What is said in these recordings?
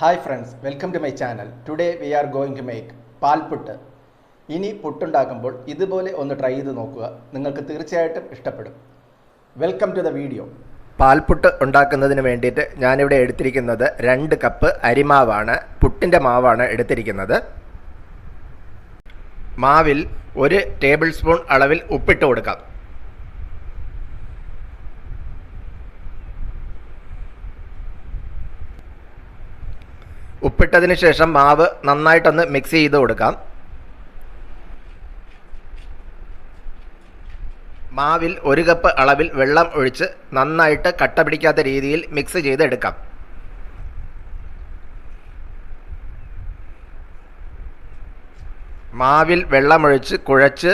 Hi friends welcome to my channel today we are going to make palputtu ഇനി പുട്ടുണ്ടാക്കുമ്പോൾ ഇതുപോലെ ഒന്ന് try ചെയ്ത് നോക്കുക. നിങ്ങൾക്ക് തീർച്ചയായിട്ടും ഇഷ്ടപ്പെടും. വെൽക്കം ടു ദ വീഡിയോ പാൽപുട്ട് ഉണ്ടാക്കുന്നതിന് വേണ്ടിയിട്ട് ഞാനിവിടെ എടുത്തിരിക്കുന്നത് രണ്ട് കപ്പ് അരിമാവാണ് പുട്ടിന്റെ മാവാണ് എടുത്തിരിക്കുന്നത്. മാവിൽ ഒരു ടേബിൾ സ്പൂൺ അളവിൽ ഉപ്പിട്ട് കൊടുക്കാം. ഉപ്പിട്ടതിന് ശേഷം മാവ് നന്നായിട്ടൊന്ന് മിക്സ് ചെയ്ത് കൊടുക്കാം. മാവിൽ ഒരു കപ്പ് അളവിൽ വെള്ളം ഒഴിച്ച് നന്നായിട്ട് കട്ട പിടിക്കാത്ത രീതിയിൽ മിക്സ് ചെയ്തെടുക്കാം. മാവിൽ വെള്ളമൊഴിച്ച് കുഴച്ച്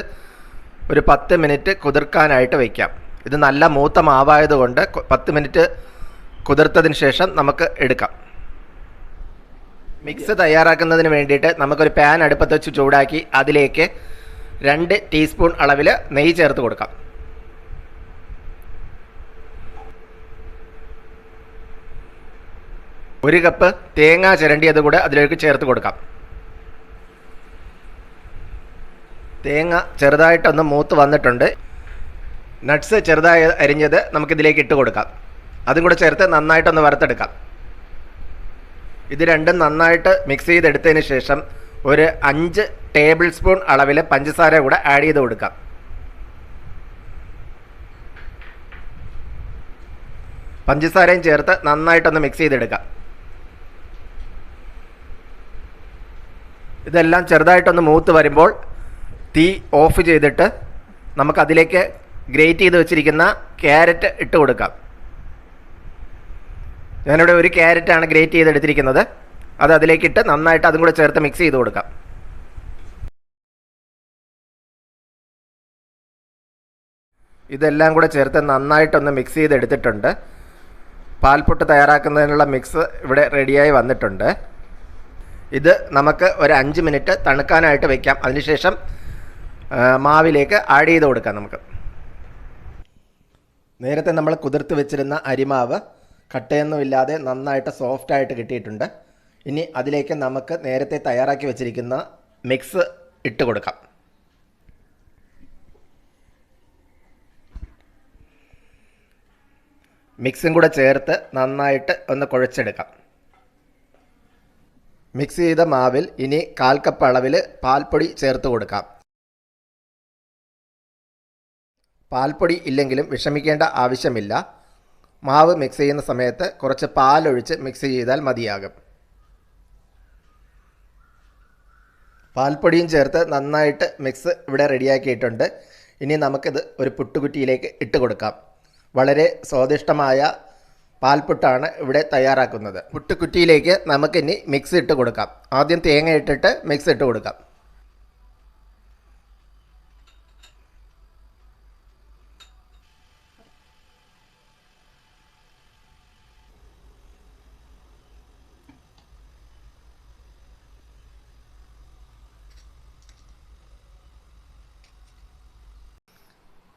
ഒരു പത്ത് മിനിറ്റ് കുതിർക്കാനായിട്ട് വയ്ക്കാം ഇത് നല്ല മൂത്ത മാവായതുകൊണ്ട് പത്ത് മിനിറ്റ് കുതിർത്തതിന് ശേഷം നമുക്ക് എടുക്കാം. മിക്സ് തയ്യാറാക്കുന്നതിന് വേണ്ടിയിട്ട് നമുക്കൊരു പാൻ അടുപ്പത്ത് വെച്ച് ചൂടാക്കി അതിലേക്ക് രണ്ട് ടീസ്പൂൺ അളവിൽ നെയ്യ് ചേർത്ത് കൊടുക്കാം. ഒരു കപ്പ് തേങ്ങ ചിരണ്ടിയത് കൂടെ അതിലേക്ക് ചേർത്ത് കൊടുക്കാം. തേങ്ങ ചെറുതായിട്ടൊന്ന് മൂത്ത് വന്നിട്ടുണ്ട്. നട്ട്സ് ചെറുതായി അരിഞ്ഞത് നമുക്കിതിലേക്ക് ഇട്ട് കൊടുക്കാം. അതും കൂടെ ചേർത്ത് നന്നായിട്ടൊന്ന് വറുത്തെടുക്കാം. ഇത് രണ്ടും നന്നായിട്ട് മിക്സ് ചെയ്തെടുത്തതിന് ശേഷം ഒരു അഞ്ച് ടേബിൾ സ്പൂൺ അളവിൽ പഞ്ചസാര കൂടെ ആഡ് ചെയ്ത് കൊടുക്കാം. പഞ്ചസാരയും ചേർത്ത് നന്നായിട്ടൊന്ന് മിക്സ് ചെയ്തെടുക്കാം. ഇതെല്ലാം ചെറുതായിട്ടൊന്ന് മൂത്ത് വരുമ്പോൾ തീ ഓഫ് ചെയ്തിട്ട് നമുക്കതിലേക്ക് ഗ്രേറ്റ് ചെയ്ത് വെച്ചിരിക്കുന്ന ക്യാരറ്റ് ഇട്ട് കൊടുക്കാം. ഞാനിവിടെ ഒരു ക്യാരറ്റാണ് ഗ്രേറ്റ് ചെയ്തെടുത്തിരിക്കുന്നത്. അത് അതിലേക്കിട്ട് നന്നായിട്ട് അതും കൂടെ ചേർത്ത് മിക്സ് ചെയ്ത് കൊടുക്കാം. ഇതെല്ലാം കൂടെ ചേർത്ത് നന്നായിട്ടൊന്ന് മിക്സ് ചെയ്തെടുത്തിട്ടുണ്ട്. പാൽപ്പൊട്ട് തയ്യാറാക്കുന്നതിനുള്ള മിക്സ് ഇവിടെ റെഡിയായി വന്നിട്ടുണ്ട്. ഇത് നമുക്ക് ഒരു അഞ്ച് മിനിറ്റ് തണുക്കാനായിട്ട് വയ്ക്കാം അതിനുശേഷം മാവിലേക്ക് ആഡ് ചെയ്ത് കൊടുക്കാം നമുക്ക്. നേരത്തെ നമ്മൾ കുതിർത്ത് വെച്ചിരുന്ന അരിമാവ് കട്ടയൊന്നുമില്ലാതെ നന്നായിട്ട് സോഫ്റ്റ് ആയിട്ട് കിട്ടിയിട്ടുണ്ട്. ഇനി അതിലേക്ക് നമുക്ക് നേരത്തെ തയ്യാറാക്കി വെച്ചിരിക്കുന്ന മിക്സ് ഇട്ട് കൊടുക്കാം. മിക്സും കൂടെ ചേർത്ത് നന്നായിട്ട് ഒന്ന് കുഴച്ചെടുക്കാം. മിക്സ് ചെയ്ത മാവിൽ ഇനി കാൽ കപ്പ് അളവിൽ പാൽപ്പൊടി ചേർത്ത് കൊടുക്കാം. പാൽപ്പൊടി ഇല്ലെങ്കിലും വിഷമിക്കേണ്ട ആവശ്യമില്ല. മാവ് മിക്സ് ചെയ്യുന്ന സമയത്ത് കുറച്ച് പാലൊഴിച്ച് മിക്സ് ചെയ്താൽ മതിയാകും. പാൽപ്പൊടിയും ചേർത്ത് നന്നായിട്ട് മിക്സ് ഇവിടെ റെഡിയാക്കിയിട്ടുണ്ട് ഇനി നമുക്കിത് ഒരു പുട്ടുകുറ്റിയിലേക്ക് ഇട്ട് കൊടുക്കാം. വളരെ സ്വാദിഷ്ടമായ പാൽപ്പുട്ടാണ് ഇവിടെ തയ്യാറാക്കുന്നത്. പുട്ടുകുറ്റിയിലേക്ക് നമുക്കിനി മിക്സ് ഇട്ട് കൊടുക്കാം. ആദ്യം തേങ്ങ ഇട്ടിട്ട് മിക്സ് ഇട്ട് കൊടുക്കാം.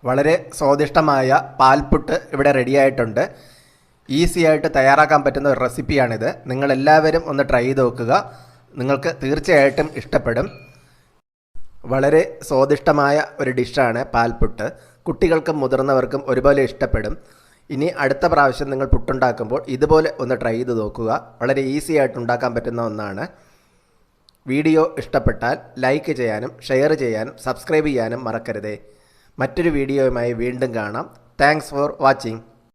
വളരെ സ്വാദിഷ്ടമായ പാൽപുട്ട് ഇവിടെ റെഡിയായിട്ടുണ്ട് ഈസി ആയിട്ട് തയ്യാറാക്കാൻ പറ്റുന്ന ഒരു റെസിപ്പിയാണിത് നിങ്ങളെല്ലാവരും ഒന്ന് ട്രൈ ചെയ്ത് നോക്കുക. നിങ്ങൾക്ക് തീർച്ചയായിട്ടും ഇഷ്ടപ്പെടും. വളരെ സ്വാദിഷ്ടമായ ഒരു ഡിഷാണ് പാൽപുട്ട്. കുട്ടികൾക്കും മുതിർന്നവർക്കും ഒരുപോലെ ഇഷ്ടപ്പെടും. ഇനി അടുത്ത പ്രാവശ്യം നിങ്ങൾ പുട്ടുണ്ടാക്കുമ്പോൾ ഇതുപോലെ ഒന്ന് ട്രൈ ചെയ്ത് നോക്കുക. വളരെ ഈസി ആയിട്ട് ഉണ്ടാക്കാൻ പറ്റുന്ന ഒന്നാണ്. വീഡിയോ ഇഷ്ടപ്പെട്ടാൽ ലൈക്ക് ചെയ്യാനും ഷെയർ ചെയ്യാനും സബ്സ്ക്രൈബ് ചെയ്യാനും മറക്കരുതേ. മറ്റൊരു വീഡിയോയുമായി വീണ്ടും കാണാം. Thanks for watching